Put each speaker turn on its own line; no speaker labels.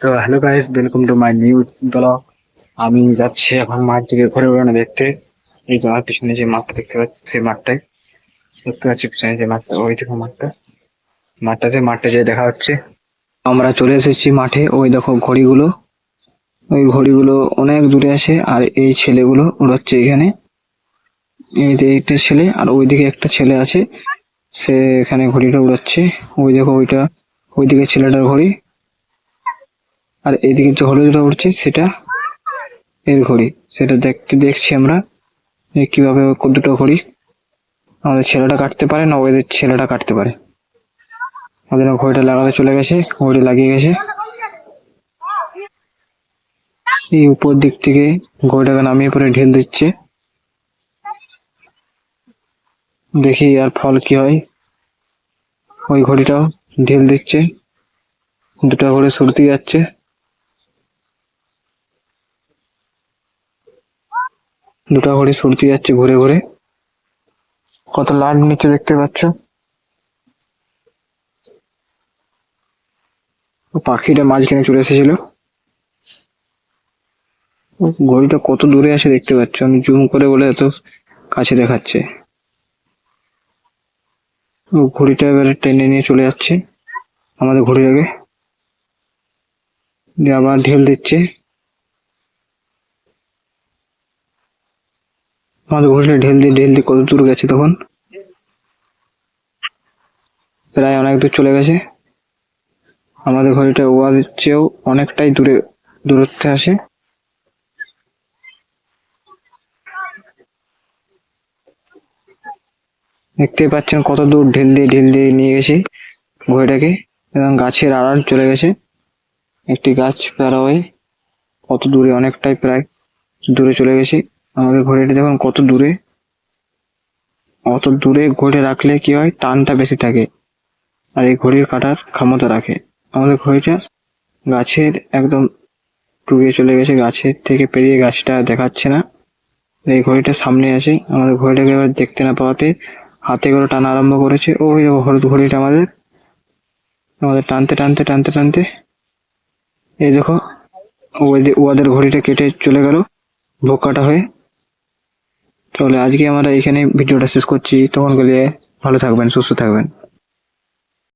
তো hello guys welcome to my new blog আমি যাচ্ছি এখন মাঠ থেকে ঘুরে বেড়ানো দেখতে। এই যে আমার পিছনে যে মাঠটা দেখতে পাচ্ছি, সেই মাঠটাই। দেখতে পাচ্ছি পিছনে যে মাঠটা, ওই দেখো মাঠটা। মাঠটাতে মাঠটা যে দেখা হচ্ছে। আমরা চলে এসেছি মাঠে, ওই দেখো ঘড়িগুলো। ওই ঘড়িগুলো অনেক দূরে আছে, আর এই ছেলেগুলো উড়াচ্ছে এখানে। এই যে একটা ছেলে, আর ওইদিকে একটা ছেলে আছে। সে এখানে ঘড়িটা উড়াচ্ছে। ওই দেখো ওইটা, ওইদিকে ছেলেটার ঘড়ি। আর এদিকে যে হলুদটা উঠছে, সেটা এর ঘড়ি। সেটা দেখতে দেখছি আমরা যে কীভাবে দুটো ঘড়ি আমাদের ছেলেটা কাটতে পারে না ওদের ছেলেটা কাটতে পারে। আমাদের ঘড়িটা লাগাতে চলে গেছে ঘড়ি লাগিয়ে গেছে। এই উপর দিক থেকে ঘড়িটাকে নামিয়ে পরে ঢেল দিচ্ছে। দেখি আর ফল কি হয়। ওই ঘড়িটাও ঢেল দিচ্ছে। দুটো ঘড়ি সরতে যাচ্ছে। দুটো ঘড়ি সরতে যাচ্ছে ঘুরে ঘুরে। কত লাইট নিচে দেখতে পাচ্ছ? পাখিটা মাঝখানে চলে এসেছিল। ঘড়িটা কত দূরে আছে দেখতে পাচ্ছ? আমি জুম করে বলে এত কাছে দেখাচ্ছে। ঘড়িটা এবারে টেনে নিয়ে চলে যাচ্ছে আমাদের ঘড়িটাকে। দিয়ে আবার ঢেল দিচ্ছে। আমাদের ঘড়িটা ঢেল দিয়ে ঢেল দিয়ে কত দূর গেছে তখন? প্রায় অনেক দূর চলে গেছে। আমাদের ঘড়িটা ওয়াদের চেয়েও অনেকটাই দূরে, দূরত্বে আসে। দেখতেই পাচ্ছেন কত দূর ঢেল দিয়ে ঢেল দিয়ে নিয়ে গেছে ঘড়িটাকে এবং গাছের আড়াল চলে গেছে। একটি গাছ প্যারা হয়ে কত দূরে, অনেকটাই প্রায় দূরে চলে গেছে। আমাদের ঘড়িটা দেখুন কত দূরে। অত দূরে ঘড়ি রাখলে কি হয়? টানটা বেশি থাকে। আর এই ঘড়ির কাটার ক্ষমতা রাখে। আমাদের ঘড়িটা গাছের একদম টুকে চলে গেছে, গাছের থেকে পেরিয়ে গাছটা দেখাচ্ছে না। এই ঘড়িটা সামনে আছে। আমাদের ঘড়িটাকে এবার দেখতে না পাওয়াতে হাতে করে টানা আরম্ভ করেছে। ওই দেখো, হলুদ ঘড়িটা আমাদের। আমাদের টানতে টানতে টানতে টানতে। এই দেখো ওদের ঘড়িটা কেটে চলে গেল ভোগ কাটা হয়ে। তাহলে আজকে আমরা এখানে ভিডিওটা শেষ করছি। তখন গেলে ভালো থাকবেন সুস্থ থাকবেন।